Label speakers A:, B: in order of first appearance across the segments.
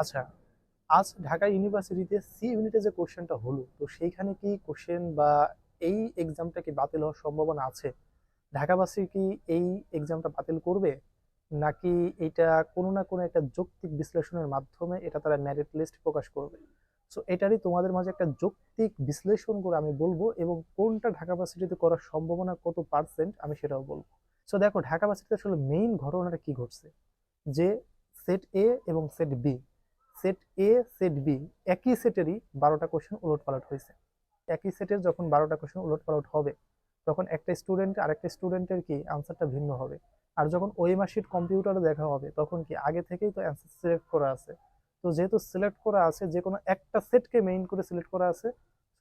A: আচ্ছা আজ ঢাকা ইউনিভার্সিটিতে সি ইউনিটে যে কোশ্চেনটা হলো, তো সেইখানে কি কোশ্চেন বা এই এক্সামটা কি বাতিল হওয়ার সম্ভাবনা আছে? ঢাকাবাসী কি এই এক্সামটা বাতিল করবে? নাকি এটা কোনো না কোনো একটা যৌক্তিক বিশ্লেষণের মাধ্যমে এটা তারা মেরিট লিস্ট প্রকাশ করবে? সো এটারই তোমাদের মাঝে একটা যৌক্তিক বিশ্লেষণ করে আমি বলব এবং কোনটা ঢাকা ভার্সিটিতে করার সম্ভাবনা কত পার্সেন্ট আমি সেটাও বলব। সো দেখো, ঢাকা ভার্সিটিতে আসলে মেইন ঘটনাটা কি ঘটছে? যে সেট এ এবং set B set A set B একই সেটেরই বারোটা কোশ্চেন উলট পালট হয়েছে। একই সেটের যখন বারোটা কোশ্চেন উলট পালট হবে, তখন একটা স্টুডেন্ট আরেকটা স্টুডেন্টের কি আনসারটা ভিন্ন হবে। আর যখন ওএমআর শিট কম্পিউটারে দেখা হবে, তখন কি আগে থেকেই তো অ্যান্সার সিলেক্ট করা আছে। তো যেহেতু সিলেক্ট করা আছে, যে কোনো একটা সেটকে মেইন করে সিলেক্ট করা আছে,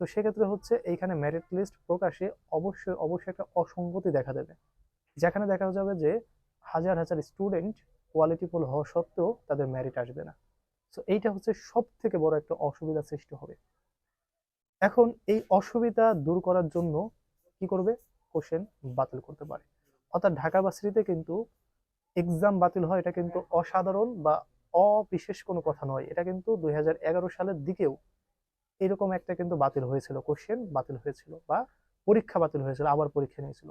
A: তো সেক্ষেত্রে হচ্ছে এইখানে মেরিট লিস্ট প্রকাশে অবশ্যই অবশ্যই একটা অসঙ্গতি দেখা দেবে। যেখানে দেখা যাবে যে হাজার হাজার স্টুডেন্ট কোয়ালিটিফুল হওয়া সত্ত্বেও তাদের মেরিট আসবে না। সো এইটা হচ্ছে সব থেকে বড় একটা অসুবিধা সৃষ্টি হবে। এখন এই অসুবিধা দূর করার জন্য কি করবে? কোশ্চেন বাতিল করতে পারে। অর্থাৎ ঢাকা ভার্সিটিতে কিন্তু এক্সাম বাতিল হয়, এটা কিন্তু অসাধারণ বা অবিশেষ কোনো কথা নয়। এটা কিন্তু দুই হাজার এগারো সালের দিকেও এরকম একটা কিন্তু বাতিল হয়েছিল কোশ্চেন বাতিল হয়েছিল বা পরীক্ষা বাতিল হয়েছিল, আবার পরীক্ষা নিয়েছিল।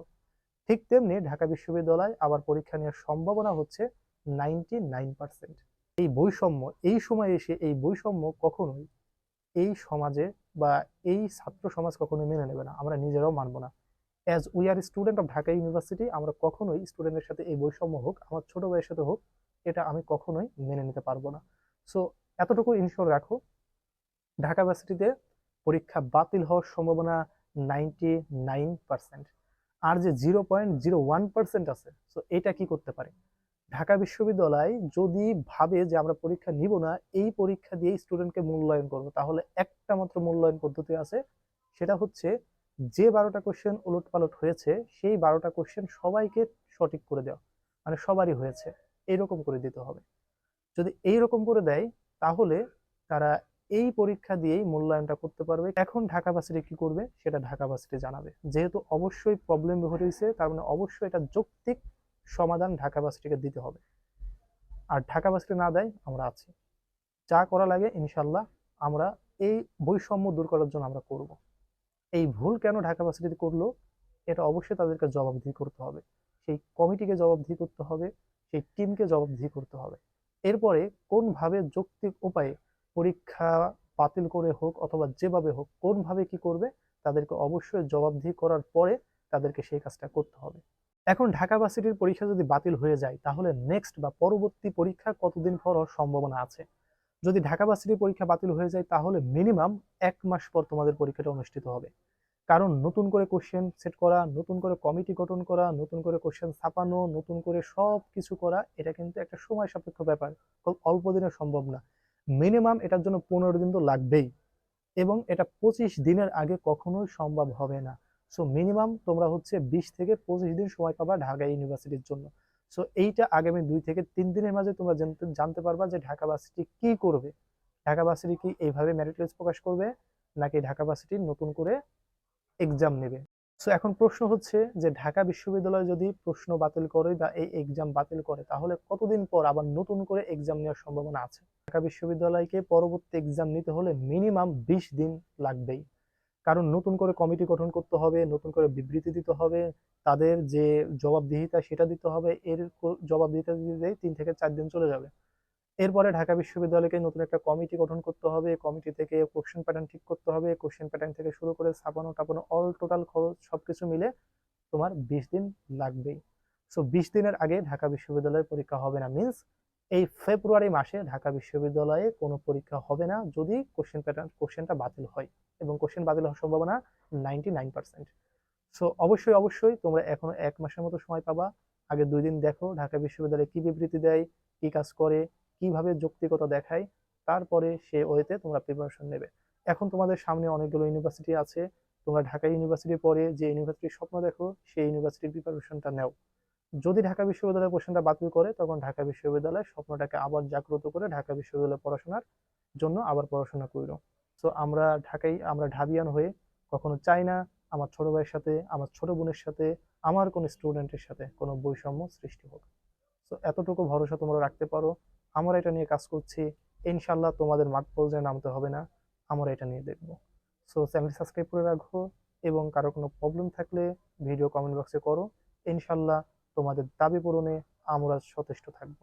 A: ঠিক তেমনি ঢাকা বিশ্ববিদ্যালয় আবার পরীক্ষা নেওয়ার সম্ভাবনা হচ্ছে নাইনটি নাইন পার্সেন্ট এই বৈষম্য, এই সময় এসে এই বৈষম্য কখনোই এই সমাজে বা এই ছাত্র সমাজ কখনোই মেনে নেবে না। আমরা নিজেরাও মানব না। As we are student of Dhaka University আমরা কখনোই স্টুডেন্টের সাথে এই বৈষম্য হোক, আমার ছোট ভাইয়ের সাথে হোক, এটা আমি কখনোই মেনে নিতে পারব না। সো এতটুকু ইনশোর রাখো ঢাকা ভার্সিটিতে পরীক্ষা বাতিল হওয়ার সম্ভাবনা নাইনটি নাইন পার্সেন্ট আর যে zero point zero one percent আছে সো এটা কি করতে পারে? ঢাকা বিশ্ববিদ্যালয় যদি ভাবে যে আমরা পরীক্ষা নিব না, এই পরীক্ষা দিয়ে স্টুডেন্টকে মূল্যায়ন করব, তাহলে একটা মাত্র মূল্যায়ন পদ্ধতি আছে। সেটা হচ্ছে যে বারোটা কোশ্চেন উলট পালট হয়েছে, সেই বারোটা কোশ্চেন সবাইকে সঠিক করে দেওয়া। মানে সবারই হয়েছে। এইরকম করে দিতে হবে। যদি এইরকম করে দেয়, তাহলে তারা এই পরীক্ষা দিয়েই মূল্যায়নটা করতে পারবে। এখন ঢাকা ভার্সিটি কি করবে, সেটা ঢাকা ভার্সিটি জানাবে। যেহেতু অবশ্যই প্রবলেম হয়েছে, তার মানে অবশ্যই এটা যৌক্তিক সমাধান ঢাকা দিতে হবে। আর ঢাকা না দেয়, আমরা আছি। যা করা লাগে ইনশাল্লাহ আমরা এই বৈষম্য দূর করার জন্য আমরা করব। এই ভুল কেন ঢাকা করল, এটা অবশ্যই তাদেরকে জবাবদিহি করতে হবে। সেই কমিটিকে জবাবদিহি করতে হবে, সেই টিমকে জবাবদিহি করতে হবে। এরপরে কোনভাবে যৌক্তিক উপায়ে পরীক্ষা বাতিল করে হোক অথবা যেভাবে হোক, কোনভাবে কি করবে, তাদেরকে অবশ্যই জবাবদিহি করার পরে তাদেরকে সেই কাজটা করতে হবে। এখন ঢাকা ভার্সিটির পরীক্ষা যদি বাতিল হয়ে যায়, তাহলে নেক্সট বা পরবর্তী পরীক্ষা কতদিন পর সম্ভাবনা আছে? যদি ঢাকা ভার্সিটির পরীক্ষা বাতিল হয়ে যায়, তাহলে মিনিমাম এক মাস পর তোমাদের পরীক্ষাটা অনুষ্ঠিত হবে। কারণ নতুন করে কোশ্চেন সেট করা, নতুন করে কমিটি গঠন করা, নতুন করে কোশ্চেন ছাপানো, নতুন করে সব কিছু করা, এটা কিন্তু একটা সময় সাপেক্ষ ব্যাপার। অল্প দিনে সম্ভব না। মিনিমাম এটার জন্য পনেরো দিন তো লাগবেই। এবং এটা পঁচিশ দিনের আগে কখনোই সম্ভব হবে না। সো মিনিমাম তোমরা হচ্ছে বিশ থেকে পঁচিশ দিন সময় পাবা ঢাকা ইউনিভার্সিটির জন্য। সো এইটা আগামী দুই থেকে তিন দিনের মাঝে তোমরা জানতে পারবা যে ঢাকা ভার্সিটি কি করবে। ঢাকা ভার্সিটি কি এইভাবে মেরিট লিস্ট প্রকাশ করবে, নাকি ঢাকা ভার্সিটি নতুন করে এক্সাম নেবে? সো এখন প্রশ্ন হচ্ছে যে ঢাকা বিশ্ববিদ্যালয় যদি প্রশ্ন বাতিল করে বা এই এক্সাম বাতিল করে, তাহলে কতদিন পর আবার নতুন করে এক্সাম নেওয়ার সম্ভাবনা আছে? ঢাকা বিশ্ববিদ্যালয়কে পরবর্তী এক্সাম নিতে হলে মিনিমাম বিশ দিন লাগবেই। কারণ নতুন করে কমিটি গঠন করতে হবে, নতুন করে বিবৃতি দিতে হবে, তাদের যে জবাবদিহিতা সেটা দিতে হবে, এর জবাবদিহিতা দিতে তিন থেকে চার দিন চলে যাবে। এরপরে ঢাকা বিশ্ববিদ্যালয়কে নতুন একটা কমিটি গঠন করতে হবে, কমিটি থেকে কোশ্চেন প্যাটার্ন ঠিক করতে হবে কোশ্চেন প্যাটার্ন থেকে শুরু করে ছাপানো টাপানো অল টোটাল খরচ সবকিছু মিলে তোমার বিশ দিন লাগবেই। সো বিশ দিনের আগে ঢাকা বিশ্ববিদ্যালয়ের পরীক্ষা হবে না। মিন্স এই ফেব্রুয়ারি মাসে ঢাকা বিশ্ববিদ্যালয়ে কোনো পরীক্ষা হবে না যদি কোশ্চেন প্যাটার্ন কোশ্চেনটা বাতিল হয় এবং কোশ্চেন বাতিল হওয়ার সম্ভাবনা নাইনটি নাইন পার্সেন্ট সো অবশ্যই অবশ্যই তোমরা এখনও এক মাসের মতো সময় পাবা। আগে দুই দিন দেখো ঢাকা বিশ্ববিদ্যালয়ে কি বিবৃতি দেয়, কি কাজ করে, কীভাবে যৌক্তিকতা দেখায়, তারপরে সে ওয়েতে তোমরা প্রিপারেশন নেবে। এখন তোমাদের সামনে অনেকগুলো ইউনিভার্সিটি আছে। তোমরা ঢাকা ইউনিভার্সিটি পরে যে ইউনিভার্সিটির স্বপ্ন দেখো, সেই ইউনিভার্সিটির প্রিপারেশনটা নাও। যদি ঢাকা বিশ্ববিদ্যালয়ের কোশ্চেনটা বাতিল করে, তখন ঢাকা বিশ্ববিদ্যালয় স্বপ্নটাকে আবার জাগ্রত করে ঢাকা বিশ্ববিদ্যালয়ে পড়াশোনার জন্য আবার পড়াশোনা করো সো আমরা ঢাকাই, আমরা ঢাবিয়ান হয়ে কখনো চাই না আমার ছোট ভাইয়ের সাথে, আমার ছোট বোনের সাথে, আমার কোনো স্টুডেন্টের সাথে কোনো বৈষম্য সৃষ্টি হোক। সো এতটুকু ভরসা তোমরা রাখতে পারো। আমরা এটা নিয়ে কাজ করছি। ইনশাল্লাহ তোমাদের মাঠ পর্যায়ে নামতে হবে না। আমরা এটা নিয়ে দেখব। সো চ্যানেল সাবস্ক্রাইব করে রাখো এবং কারও কোনো প্রবলেম থাকলে ভিডিও কমেন্ট বক্সে করো। ইনশাল্লাহ তোমাদের দাবি পূরণে আমরা সচেষ্ট থাকব।